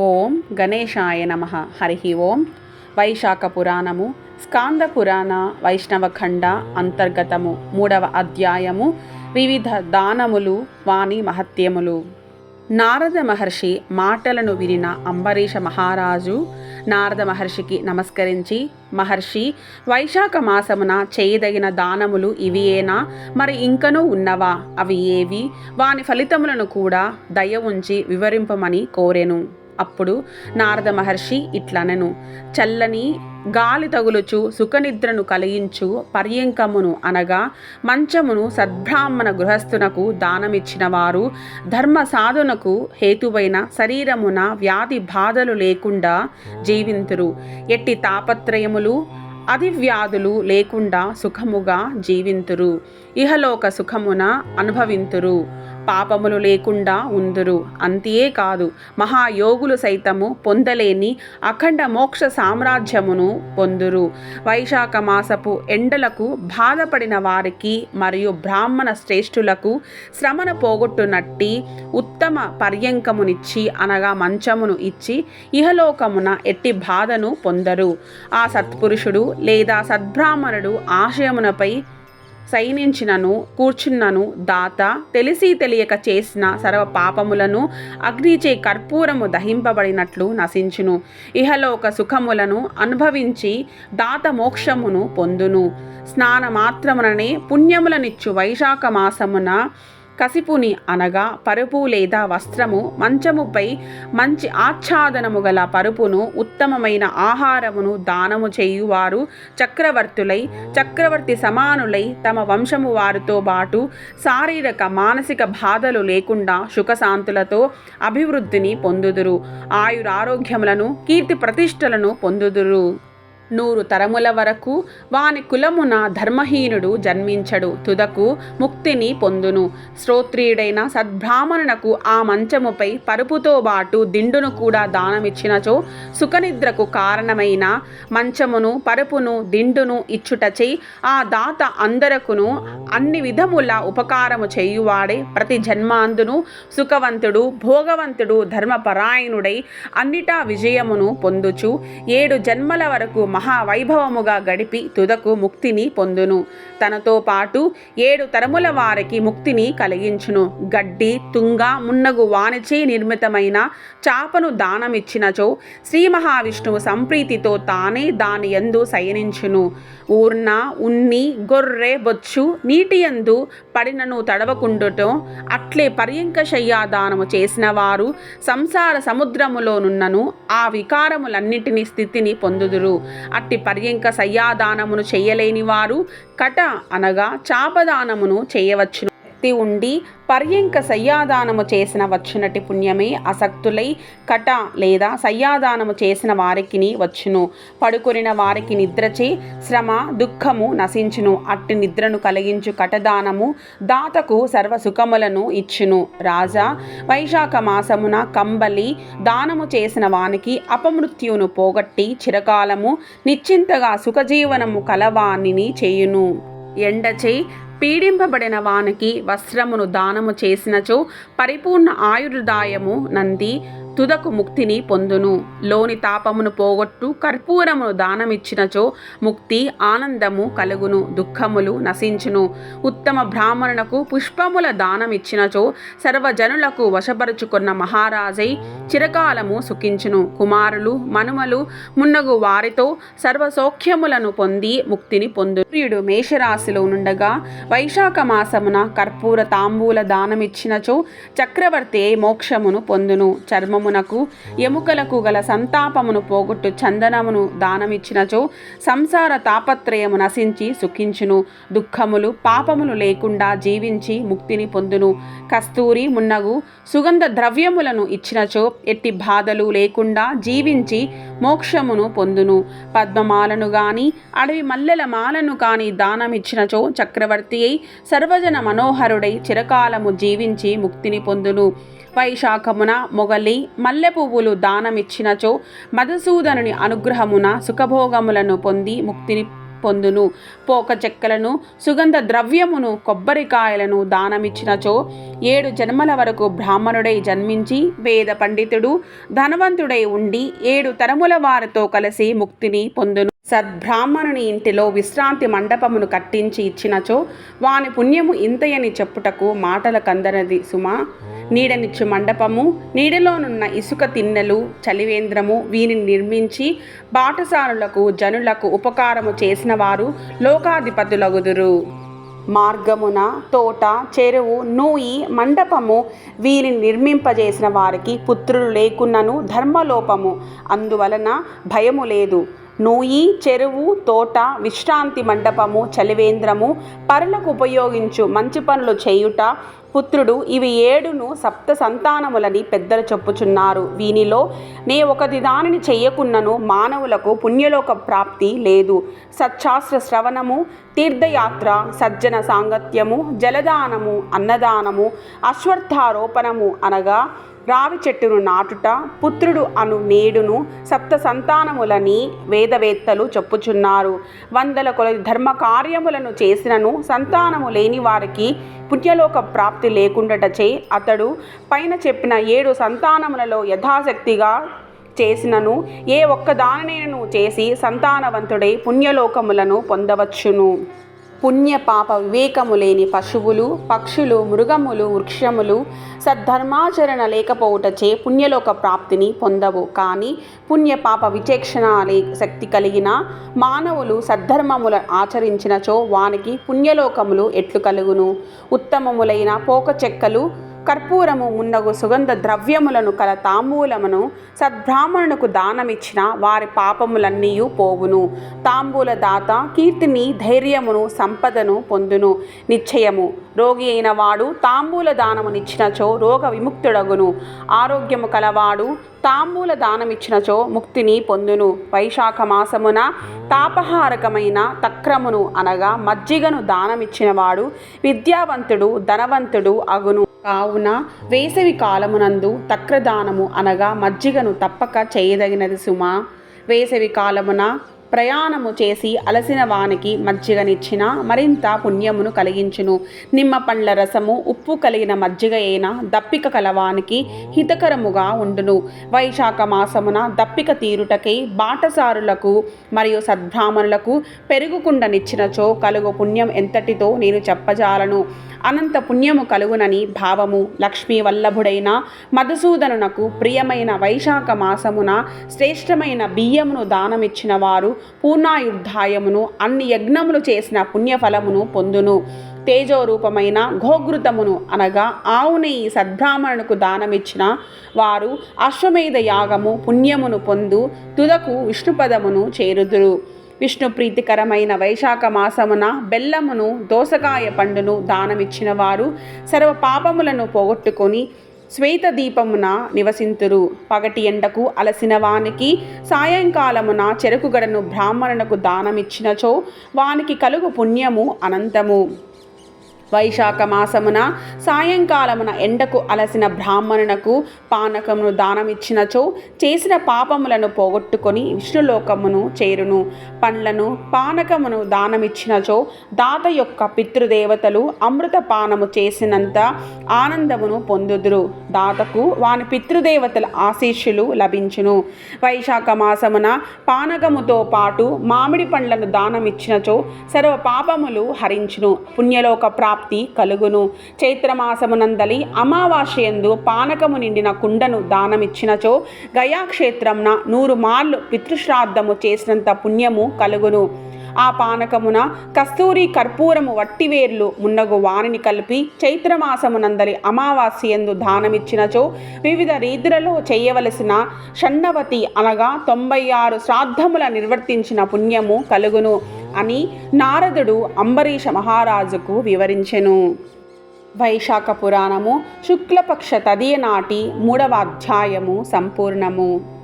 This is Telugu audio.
ఓం గణేశాయ నమ. హరి ఓం. వైశాఖ పురాణము స్కాంద పురాణ వైష్ణవఖండ అంతర్గతము మూడవ అధ్యాయము వివిధ దానములు వాణి మహత్యములు. నారద మహర్షి మాటలను వినిన అంబరీష మహారాజు నారద మహర్షికి నమస్కరించి మహర్షి వైశాఖ మాసమున చేయదగిన దానములు ఇవియేనా? మరి ఇంకనూ ఉన్నవా? అవి ఏవి? వాని ఫలితములను కూడా దయ ఉంచి వివరింపమని కోరెను. అప్పుడు నారద మహర్షి ఇట్లనెను చల్లని గాలి తగులుచు సుఖనిద్రను కలిగించు పర్యంకమును అనగా మంచమును సద్బ్రాహ్మణ గృహస్థునకు దానమిచ్చిన వారు ధర్మ సాధనకు హేతువైన శరీరమున వ్యాధి బాధలు లేకుండా జీవింతురు. ఎట్టి తాపత్రయములు అధివ్యాధులు లేకుండా సుఖముగా జీవింతురు. ఇహలోక సుఖమున అనుభవింతురు. పాపములు లేకుండా ఉందురు. అంతే కాదు మహాయోగులు సైతము పొందలేని అఖండ మోక్ష సామ్రాజ్యమును పొందురు. వైశాఖ మాసపు ఎండలకు బాధపడిన వారికి మరియు బ్రాహ్మణ శ్రేష్ఠులకు శ్రమను పోగొట్టునట్టి ఉత్తమ పర్యంకమునిచ్చి అనగా మంచమును ఇచ్చి ఇహలోకమున ఎట్టి బాధను పొందరు. ఆ సత్పురుషుడు లేదా సద్బ్రాహ్మణుడు ఆశయమునపై సైనించినను కూర్చున్నను దాత తెలిసి తెలియక చేసిన సర్వ పాపములను అగ్నిచే కర్పూరము దహింపబడినట్లు నశించును. ఇహలోక సుఖములను అనుభవించి దాత మోక్షమును పొందును. స్నాన మాత్రముననే పుణ్యములనిచ్చు వైశాఖ మాసమున కసిపుని అనగా పరుపు లేదా వస్త్రము మంచముపై మంచి ఆచ్ఛాదనము గల పరుపును ఉత్తమమైన ఆహారమును దానము చేయువారు చక్రవర్తులై చక్రవర్తి సమానులై తమ వంశము వారితో పాటు శారీరక మానసిక బాధలు లేకుండా సుఖశాంతులతో అభివృద్ధిని పొందుదురు. ఆయురారోగ్యములను కీర్తి ప్రతిష్టలను పొందుదురు. నూరు తరముల వరకు వాని కులమున ధర్మహీనుడు జన్మించడు తుదకు ముక్తిని పొందును. శ్రోత్రియుడైన సద్బ్రాహ్మణునకు ఆ మంచముపై పరుపుతో బాటు దిండును కూడా దానమిచ్చినచో సుఖనిద్రకు కారణమైన మంచమును పరుపును దిండును ఇచ్చుటచే ఆ దాత అందరకును అన్ని విధముల ఉపకారము చేయువాడే ప్రతి జన్మాందును సుఖవంతుడు భోగవంతుడు ధర్మపరాయణుడై అన్నిటా విజయమును పొందుచు. ఏడు జన్మల వరకు మహావైభవముగా గడిపి తుదకు ముక్తిని పొందును. తనతో పాటు ఏడు తరముల వారికి ముక్తిని కలిగించును. గడ్డి తుంగ మున్నగు వానిచే నిర్మితమైన చాపను దానమిచ్చినచో శ్రీ మహావిష్ణువు సంప్రీతితో తానే దాని యందు శయనించును. ఊర్న ఉన్ని గొర్రె బొచ్చు నీటి యందు పడినను తడవకుండుటో అట్లే పర్యంక శయ్యాదానము చేసిన వారు సంసార సముద్రములోనున్నను ఆ వికారములన్నిటిని స్థితిని పొందుదురు. అట్టి పర్యంక సయ్యాదానమును చేయలేని వారు కట అనగా చాపదానమును చేయవచ్చును. ఆసక్తి ఉండి పర్యంక సయ్యాదానము చేసిన వచ్చినటి పుణ్యమే అసక్తులై కట లేదా సయ్యాదానము చేసిన వారికిని వచ్చును. పడుకొనిన వారికి నిద్రచే శ్రమ దుఃఖము నశించును. అట్టి నిద్రను కలిగించు కటదానము దాతకు సర్వ సుఖములను ఇచ్చును. రాజా వైశాఖ మాసమున కంబలి దానము చేసిన వానికి అపమృత్యువును పోగొట్టి చిరకాలము నిశ్చింతగా సుఖజీవనము కలవాణిని చేయును. ఎండచే పీడింపబడిన వానికి వస్త్రమును దానము చేసినచో పరిపూర్ణ ఆయుర్దాయము నంది. తుదకు ముక్తిని పొందును. లోని తాపమును పోగొట్టు కర్పూరమును దానమిచ్చినచో ముక్తి ఆనందము కలుగును దుఃఖములు నశించును. ఉత్తమ బ్రాహ్మణునకు పుష్పముల దానమిచ్చినచో సర్వజనులకు వశపరుచుకున్న మహారాజై చిరకాలము సుఖించును. కుమారులు మనుమలు మున్నగు వారితో సర్వ సౌఖ్యములను పొంది ముక్తిని పొందు ప్రియుడు మేషరాశిలో నుండగా వైశాఖ మాసమున కర్పూర తాంబూల దానమిచ్చినచో చక్రవర్తి మోక్షమును పొందును. చర్మము చర్మమునకు ఎముకలకు గల సంతాపమును పోగొట్టు చందనమును దానమిచ్చినచో సంసార తాపత్రయము నశించి సుఖించును. దుఃఖములు పాపములు లేకుండా జీవించి ముక్తిని పొందును. కస్తూరి మున్నగు సుగంధ ద్రవ్యములను ఇచ్చినచో ఎట్టి బాధలు లేకుండా జీవించి మోక్షమును పొందును. పద్మమాలను గాని అడవి మల్లెల మాలను కాని దానమిచ్చినచో చక్రవర్తి అయి సర్వజన మనోహరుడై చిరకాలము జీవించి ముక్తిని పొందును. వైశాఖమున మొగలి మల్లె పువ్వులు దానమిచ్చినచో మధుసూదనుని అనుగ్రహమున సుఖభోగములను పొంది ముక్తిని పొందును. పోక చెక్కలను సుగంధ ద్రవ్యమును కొబ్బరికాయలను దానమిచ్చినచో ఏడు జన్మల వరకు బ్రాహ్మణుడై జన్మించి వేద పండితుడు ధనవంతుడై ఉండి ఏడు తరముల వారితో కలిసి ముక్తిని పొందును. సద్బ్రాహ్మణుని ఇంటిలో విశ్రాంతి మండపమును కట్టించి ఇచ్చినచో వాని పుణ్యము ఇంతయని చెప్పుటకు మాటల కందనది సుమా. నీడనిచ్చు మండపము నీడలోనున్న ఇసుక తిన్నెలు చలివేంద్రము వీనిని నిర్మించి బాటసారులకు జనులకు ఉపకారము చేసిన వారు లోకాధిపతులగుదురు. మార్గమున తోట చెరువు నూయి మండపము వీరిని నిర్మింపజేసిన వారికి పుత్రులు లేకున్నను ధర్మలోపము. అందువలన భయము లేదు. నూయి చెరువు తోట విశ్రాంతి మండపము చలివేంద్రము పరులకు ఉపయోగించు మంచి పనులు చేయుట పుత్రుడు ఇవి ఏడును సప్త సంతానములని పెద్దలు చెప్పుచున్నారు. వీనిలో నే ఒకటి దానిని చెయ్యకున్నను మానవులకు పుణ్యలోక ప్రాప్తి లేదు. సచ్చాస్త్ర శ్రవణము తీర్థయాత్ర సజ్జన సాంగత్యము జలదానము అన్నదానము అశ్వర్థారోపణము అనగా రావి చెట్టును నాటుట పుత్రుడు అను నేడును సప్త సంతానములని వేదవేత్తలు చెప్పుచున్నారు. వందల కొలది ధర్మ కార్యములను చేసినను సంతానము లేని వారికి పుణ్యలోక ప్రాప్తి లేకుండాటచే అతడు పైన చెప్పిన ఏడు సంతానములలో యథాశక్తిగా చేసినను ఏ ఒక్క దానినైనను చేసి సంతానవంతుడై పుణ్యలోకములను పొందవచ్చును. పుణ్య పాప వివేకము లేని పశువులు పక్షులు మృగములు వృక్షములు సద్ధర్మాచరణ లేకపోవుటచే పుణ్యలోక ప్రాప్తిని పొందవు. కానీ పుణ్య పాప విచక్షణ లే శక్తి కలిగిన మానవులు సద్ధర్మముల ఆచరించినచో వానికి పుణ్యలోకములు ఎట్లు కలుగును? ఉత్తమములైన పోక చెక్కలు కర్పూరము మున్నగు సుగంధ ద్రవ్యములను కల తాంబూలమును సద్బ్రాహ్మణునకు దానమిచ్చిన వారి పాపములన్నీ పోవును. తాంబూల దాత కీర్తిని ధైర్యమును సంపదను పొందును. నిశ్చయము. రోగి అయిన వాడు తాంబూల దానమునిచ్చినచో రోగ విముక్తుడగును. ఆరోగ్యము కలవాడు తాంబూల దానమిచ్చినచో ముక్తిని పొందును. వైశాఖ మాసమున తాపహారకమైన తక్రమును అనగా మజ్జిగను దానమిచ్చినవాడు విద్యావంతుడు ధనవంతుడు అగును. కావున వేసవి కాలమునందు తక్రదానము అనగా మజ్జిగను తప్పక చేయదగినది సుమా. వేసవి కాలమున ప్రయాణము చేసి అలసిన వానికి మజ్జిగనిచ్చిన మరింత పుణ్యమును కలిగించును. నిమ్మ పండ్ల రసము ఉప్పు కలిగిన మజ్జిగ అయిన దప్పిక కలవానికి హితకరముగా ఉండును. వైశాఖ మాసమున దప్పిక తీరుటకై బాటసారులకు మరియు సద్బ్రాహ్మణులకు పెరుగుకుండనిచ్చినచో కలుగు పుణ్యం ఎంతటితో నేను చెప్పజాలను. అనంత పుణ్యము కలుగునని భావము. లక్ష్మీ వల్లభుడైన మధుసూదనునకు ప్రియమైన వైశాఖ మాసమున శ్రేష్టమైన బియ్యమును దానమిచ్చిన వారు పూర్ణాయుద్ధాయమును అన్ని యజ్ఞములు చేసిన పుణ్యఫలమును పొందును. తేజోరూపమైన ఘోఘృతమును అనగా ఆవుని సద్బ్రాహ్మణునికి దానమిచ్చిన వారు అశ్వమేధ యాగము పుణ్యమును పొందు తుదకు విష్ణుపదమును చేరుదురు. విష్ణు ప్రీతికరమైన వైశాఖ మాసమున బెల్లమును దోసకాయ పండును దానమిచ్చిన వారు సర్వ పాపములను పోగొట్టుకొని శ్వేత దీపమున నివసింతురు. పగటి ఎండకు అలసిన వానికి సాయంకాలమున చెరుకుగడను బ్రాహ్మణునకు దానమిచ్చినచో వానికి కలుగు పుణ్యము అనంతము. వైశాఖ మాసమున సాయంకాలమున ఎండకు అలసిన బ్రాహ్మణునకు పానకమును దానమిచ్చినచో చేసిన పాపములను పోగొట్టుకొని విష్ణులోకమును చేరును. పండ్లను పానకమును దానమిచ్చినచో దాత యొక్క పితృదేవతలు అమృత పానము చేసినంత ఆనందమును పొందుదురు. దాతకు వాని పితృదేవతల ఆశీస్సులు లభించును. వైశాఖ మాసమున పానకముతో పాటు మామిడి పండ్లను దానమిచ్చినచో సర్వ పాపములు హరించును. పుణ్యలోక ప్రాప్తి ప్రాప్తి కలుగును. చైత్రమాసమునందలి అమావాస్యందు పానకము నిండిన కుండను దానమిచ్చినచో గయాక్షేత్రంన నూరు మార్లు పితృశ్రాద్ధము చేసినంత పుణ్యము కలుగును. ఆ పానకమున కస్తూరి కర్పూరము వట్టివేర్లు మున్నగు వానిని కలిపి చైత్రమాసమునందలి అమావాస్యందు దానమిచ్చినచో వివిధ రీతులలో చేయవలసిన షణ్ణవతి అనగా తొంభై ఆరు శ్రాద్ధముల నిర్వర్తించిన పుణ్యము కలుగును అని నారదుడు అంబరీష మహారాజుకు వివరించెను. వైశాఖ పురాణము శుక్లపక్ష తదియ నాటి మూడవ అధ్యాయము సంపూర్ణము.